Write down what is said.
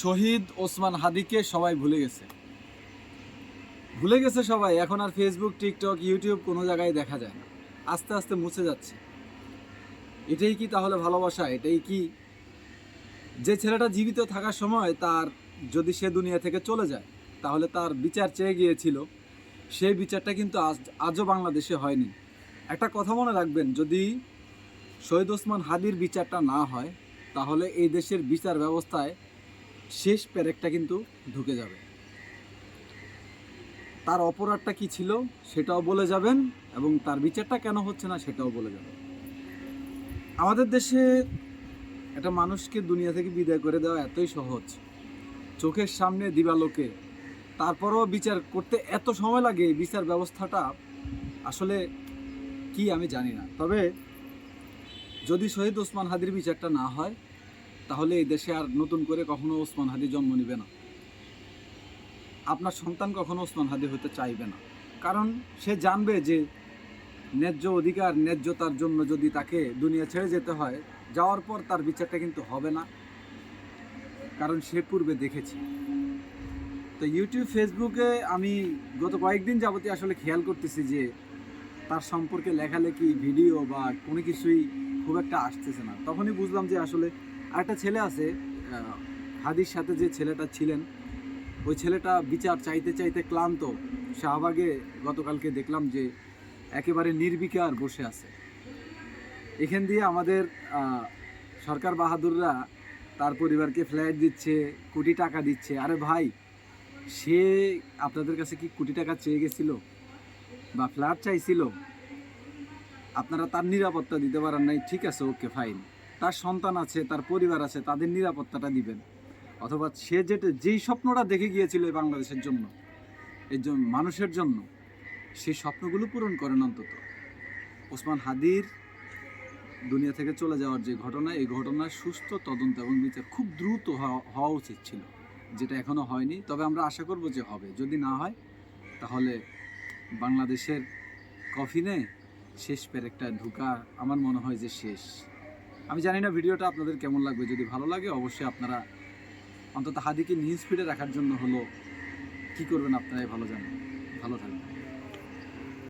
শহীদ ওসমান হাদিকে সবাই ভুলে গেছে। ভুলে গেছে সবাই, এখন আর ফেসবুক টিকটক ইউটিউব কোনো জায়গায় দেখা যায় না। আস্তে আস্তে মুছে যাচ্ছে। এটাই কি তাহলে ভালোবাসা? এটাই কি যে ছেলেটা জীবিত থাকার সময় তার যদি সে দুনিয়া থেকে চলে যায়, তাহলে তার বিচার চেয়ে গিয়েছিল। সেই বিচারটা কিন্তু আজ, আজও বাংলাদেশে হয়নি। একটা কথা মনে রাখবেন, যদি শহীদ ওসমান হাদির বিচারটা না হয়, তাহলে এই দেশের বিচার ব্যবস্থায় শেষ প্যারেকটা কিন্তু ঢুকে যাবে। তার অপরাধটা কি ছিল সেটাও বলে যাবেন এবং তার বিচারটা কেন হচ্ছে না সেটাও বলে যাবেন। আমাদের দেশে একটা মানুষকে দুনিয়া থেকে বিদায় করে দেওয়া এতই সহজ। চোখের সামনে দিবালোকে তারপরও বিচার করতে এত সময় লাগে বিচার ব্যবস্থাটা, আসলে কি আমি জানি না। তবে যদি শহীদ ওসমান হাদির বিচারটা না হয় তাহলে এই দেশে আর নতুন করে কখনো ওসমান হাদি জন্ম নেবে না। আপনার সন্তান কখনো ওসমান হাদি হতে চাইবে না। কারণ সে জানবে যে ন্যায্য অধিকার, ন্যায্যতার জন্য যদি তাকে দুনিয়া ছেড়ে যেতে হয়, যাওয়ার পর তার বিচারটা কিন্তু হবে না। কারণ সে পূর্বে দেখেছে। তো ইউটিউব, ফেসবুকে আমি গত কয়েকদিন যাবতীয় আসলে খেয়াল করতেছি যে তার সম্পর্কে লেখালেখি, ভিডিও বা কোনো কিছুই খুব একটা আসতেছে না। তখনই বুঝলাম যে আসলে আরেকটা ছেলে আছে হাদির সাথে যে ছেলেটা ছিলেন, ওই ছেলেটা বিচার চাইতে চাইতে ক্লান্ত। শাহবাগে গতকালকে দেখলাম যে একেবারে নির্বিকার বসে আছে। এখান দিয়ে আমাদের সরকার বাহাদুররা তার পরিবারকে ফ্ল্যাট দিচ্ছে, কোটি টাকা দিচ্ছে। আরে ভাই, সে আপনাদের কাছে কি কোটি টাকা চেয়ে গেছিল বা ফ্ল্যাট চাইছিল? আপনারা তার নিরাপত্তা দিতে পারেন নাই, ঠিক আছে, ওকে, ফাইন। তার সন্তান আছে, তার পরিবার আছে, তাদের নিরাপত্তাটা দিবেন। অথবা সে যেটা যেই স্বপ্নটা দেখে গিয়েছিল এই বাংলাদেশের জন্য এর জন্য মানুষের জন্য, সেই স্বপ্নগুলো পূরণ করেন অন্তত। ওসমান হাদির দুনিয়া থেকে চলে যাওয়ার যে ঘটনা, এই ঘটনার সুস্থ তদন্ত এবং বিচার খুব দ্রুত হওয়া- উচিত ছিল, যেটা এখনও হয়নি। তবে আমরা আশা করব যে হবে। যদি না হয়, তাহলে বাংলাদেশের কফিনে শেষ পেরেকটা ঢুকা আমার মনে হয় যে শেষ। আমি জানি না ভিডিওটা আপনাদের কেমন লাগবে। যদি ভালো লাগে, অবশ্যই আপনারা অন্তত হাদিকে নিউজ ফিডে রাখার জন্য হলো কি করবেন আপনারাই ভালো জানেন। ভালো থাকবেন।